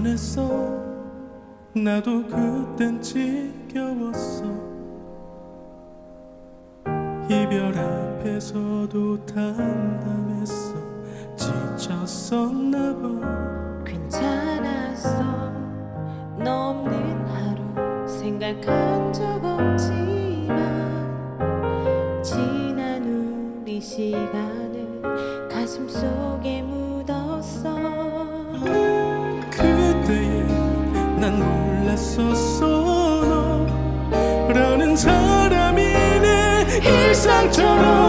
후련했어. 나도 그땐 지겨웠어. 이별 앞에서도 담담했어. 지쳤었나 봐. 괜찮았어. 너 없는 하루 생각한 적 없지만 지난 우리 시간을 가슴 속에 묻 일상처럼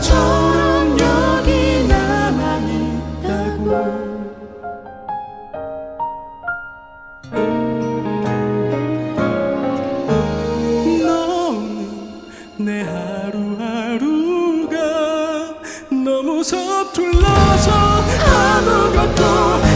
습관처럼 여기 남아있다고. 내 하루하루가 너무 서툴러서 아무것도